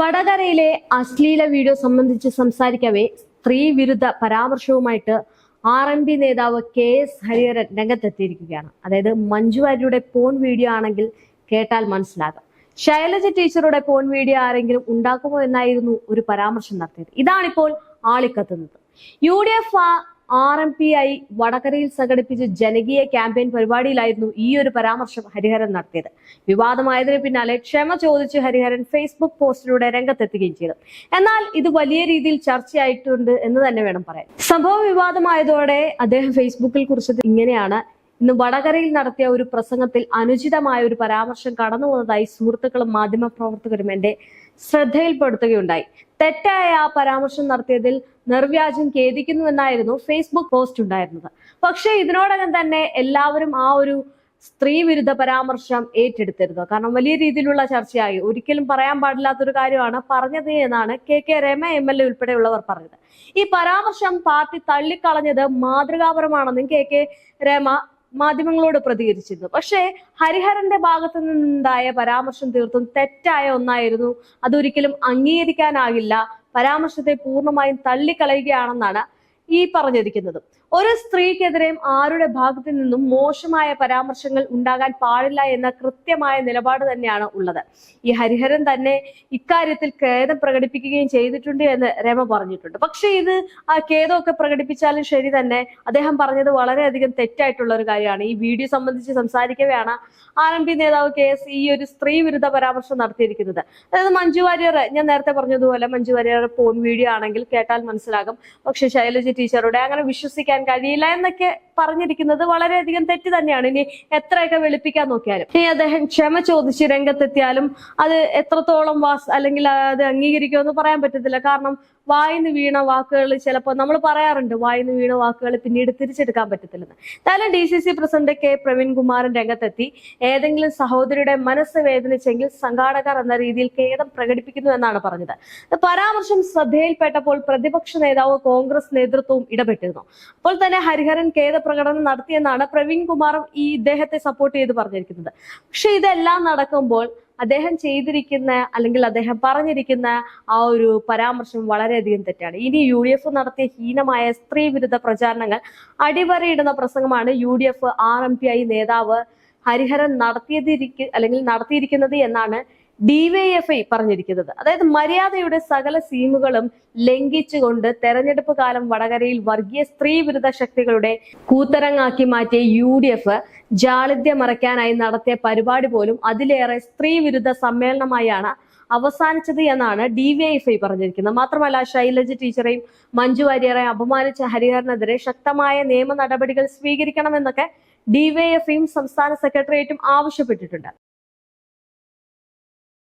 വടകരയിലെ അശ്ലീല വീഡിയോ സംബന്ധിച്ച് സംസാരിക്കവേ സ്ത്രീ വിരുദ്ധ പരാമർശവുമായിട്ട് ആർ എം പി നേതാവ് കെ എസ് ഹരിഹരൻ രംഗത്തെത്തിയിരിക്കുകയാണ്. അതായത് മഞ്ജു വാര്യരുടെ പോൺ വീഡിയോ ആണെങ്കിൽ കേട്ടാൽ മനസ്സിലാകാം. ശൈലജ ടീച്ചറുടെ പോൺ വീഡിയോ ആരെങ്കിലും ഉണ്ടാക്കുമോ എന്നായിരുന്നു ഒരു പരാമർശം നടത്തിയത്. ഇതാണിപ്പോൾ ആളിക്കത്തുന്നത്. U D F R M P I വടകരയിൽ സംഘടിപ്പിച്ച ജനകീയ ക്യാമ്പയിൻ പരിപാടിയിലായിരുന്നു ഈ ഒരു പരാമർശം ഹരിഹരൻ നടത്തിയത്. വിവാദമായതിന് പിന്നാലെ ക്ഷമ ചോദിച്ച് ഹരിഹരൻ ഫേസ്ബുക്ക് പോസ്റ്റിലൂടെ രംഗത്തെത്തുകയും ചെയ്തു. എന്നാൽ ഇത് വലിയ രീതിയിൽ ചർച്ചയായിട്ടുണ്ട് എന്ന് തന്നെ വേണം പറയാൻ. സംഭവ വിവാദമായതോടെ അദ്ദേഹം ഫേസ്ബുക്കിൽ കുറിച്ചത് ഇങ്ങനെയാണ്. ഇന്ന് വടകരയിൽ നടത്തിയ ഒരു പ്രസംഗത്തിൽ അനുചിതമായ ഒരു പരാമർശം കടന്നു വന്നതായി സുഹൃത്തുക്കളും മാധ്യമപ്രവർത്തകരും എന്റെ ശ്രദ്ധയിൽപ്പെടുത്തുകയുണ്ടായി. തെറ്റായ ആ പരാമർശം നടത്തിയതിൽ നിർവ്യാജം ഖേദിക്കുന്നുവെന്നായിരുന്നു ഫേസ്ബുക്ക് പോസ്റ്റ് ഉണ്ടായിരുന്നത്. പക്ഷേ ഇതിനോടകം തന്നെ എല്ലാവരും ആ ഒരു സ്ത്രീ വിരുദ്ധ പരാമർശം ഏറ്റെടുത്തിരുന്നു. കാരണം വലിയ രീതിയിലുള്ള ചർച്ചയായി. ഒരിക്കലും പറയാൻ പാടില്ലാത്തൊരു കാര്യമാണ് പറഞ്ഞത് എന്നാണ് K K Rema M L A ഉൾപ്പെടെയുള്ളവർ പറഞ്ഞത്. ഈ പരാമർശം പാർട്ടി തള്ളിക്കളഞ്ഞത് മാതൃകാപരമാണെന്നും കെ കെ രമ മാധ്യമങ്ങളോട് പ്രതികരിച്ചിരുന്നു. പക്ഷേ ഹരിഹരന്റെ ഭാഗത്തു നിന്നുണ്ടായ പരാമർശം തീർത്തും തെറ്റായ ഒന്നായിരുന്നു. അതൊരിക്കലും അംഗീകരിക്കാനാകില്ല. പരാമർശത്തെ പൂർണമായും തള്ളിക്കളയുകയാണെന്നാണ് ഈ പറഞ്ഞിരിക്കുന്നത്. ഒരു സ്ത്രീക്കെതിരെയും ആരുടെ ഭാഗത്തു നിന്നും മോശമായ പരാമർശങ്ങൾ ഉണ്ടാകാൻ പാടില്ല എന്ന കൃത്യമായ നിലപാട് തന്നെയാണ് ഉള്ളത്. ഈ ഹരിഹരൻ തന്നെ ഇക്കാര്യത്തിൽ ഖേദം പ്രകടിപ്പിക്കുകയും ചെയ്തിട്ടുണ്ട് എന്ന് രമ പറഞ്ഞിട്ടുണ്ട്. പക്ഷെ ഇത് ആ ഖേദമൊക്കെ പ്രകടിപ്പിച്ചാലും ശരി തന്നെ അദ്ദേഹം പറഞ്ഞത് വളരെയധികം തെറ്റായിട്ടുള്ള ഒരു കാര്യമാണ്. ഈ വീഡിയോ സംബന്ധിച്ച് സംസാരിക്കവെയാണ് ആർ എം പി നേതാവ് കെ എസ് ഈ ഒരു സ്ത്രീ വിരുദ്ധ പരാമർശം നടത്തിയിരിക്കുന്നത്. അതായത് മഞ്ജു വാര്യർ ഞാൻ നേരത്തെ പറഞ്ഞതുപോലെ മഞ്ജു വാര്യർ ഫോൺ വീഡിയോ ആണെങ്കിൽ കേട്ടാൽ മനസ്സിലാകും. പക്ഷെ ശൈലജ ടീച്ചറുടെ അങ്ങനെ വിശ്വസിക്കാൻ കഴിയില്ല എന്നൊക്കെ പറഞ്ഞിരിക്കുന്നത് വളരെയധികം തെറ്റ് തന്നെയാണ്. ഇനി എത്രയൊക്കെ വെളുപ്പിക്കാൻ നോക്കിയാലും. ഇനി അദ്ദേഹം ക്ഷമ ചോദിച്ച് രംഗത്തെത്തിയാലും അത് എത്രത്തോളം വാസ് അല്ലെങ്കിൽ അത് അംഗീകരിക്കുമെന്ന് പറയാൻ പറ്റത്തില്ല. കാരണം വായിന്ന് വീണ വാക്കുകൾ ചിലപ്പോൾ നമ്മൾ പറയാറുണ്ട്. വായിന്ന് വീണ വാക്കുകൾ പിന്നീട് തിരിച്ചെടുക്കാൻ പറ്റത്തില്ലെന്ന്. എന്തായാലും D C C president K Praveen Kumar രംഗത്തെത്തി. ഏതെങ്കിലും സഹോദരിയുടെ മനസ്സ് വേദനിച്ചെങ്കിൽ സംഘാടകർ എന്ന രീതിയിൽ ഖേദം പ്രകടിപ്പിക്കുന്നു എന്നാണ് പറഞ്ഞത്. പരാമർശം ശ്രദ്ധയിൽപ്പെട്ടപ്പോൾ പ്രതിപക്ഷ നേതാവ് കോൺഗ്രസ് നേതൃത്വവും ഇടപെട്ടിരുന്നു. അപ്പോൾ തന്നെ ഹരിഹരൻ ഖേദ പ്രകടനം നടത്തിയെന്നാണ് പ്രവീൺ കുമാറും ഈ ഇദ്ദേഹത്തെ സപ്പോർട്ട് ചെയ്ത് പറഞ്ഞിരിക്കുന്നത്. പക്ഷെ ഇതെല്ലാം നടക്കുമ്പോൾ അദ്ദേഹം ചെയ്തിരിക്കുന്ന അല്ലെങ്കിൽ അദ്ദേഹം പറഞ്ഞിരിക്കുന്ന ആ ഒരു പരാമർശം വളരെയധികം തെറ്റാണ്. ഇനി യു ഡി എഫ് നടത്തിയ ഹീനമായ സ്ത്രീ വിരുദ്ധ പ്രചാരണങ്ങൾ അടിവരയിടുന്ന പ്രസംഗമാണ് U D F R M P I നേതാവ് ഹരിഹരൻ നടത്തിയതിരിക്ക അല്ലെങ്കിൽ നടത്തിയിരിക്കുന്നത് എന്നാണ് ഡിവൈഎഫ്ഐ പറഞ്ഞിരിക്കുന്നത്. അതായത് മര്യാദയുടെ സകല സീമുകളും ലംഘിച്ചുകൊണ്ട് തെരഞ്ഞെടുപ്പ് കാലം വടകരയിൽ വർഗീയ സ്ത്രീ വിരുദ്ധ ശക്തികളുടെ കൂത്തരങ്ങാക്കി മാറ്റിയ യു ഡി എഫ് ജാളിത്യം മറയ്ക്കാനായി നടത്തിയ പരിപാടി പോലും അതിലേറെ സ്ത്രീ വിരുദ്ധ സമ്മേളനമായാണ് അവസാനിച്ചത് എന്നാണ് ഡിവൈഎഫ്ഐ പറഞ്ഞിരിക്കുന്നത്. മാത്രമല്ല ശൈലജ ടീച്ചറെയും മഞ്ജു വാര്യറെ അപമാനിച്ച ഹരിഹരനെതിരെ ശക്തമായ നിയമ നടപടികൾ സ്വീകരിക്കണമെന്നൊക്കെ ഡിവൈഎഫ്ഐയും സംസ്ഥാന സെക്രട്ടേറിയറ്റും ആവശ്യപ്പെട്ടിട്ടുണ്ട്.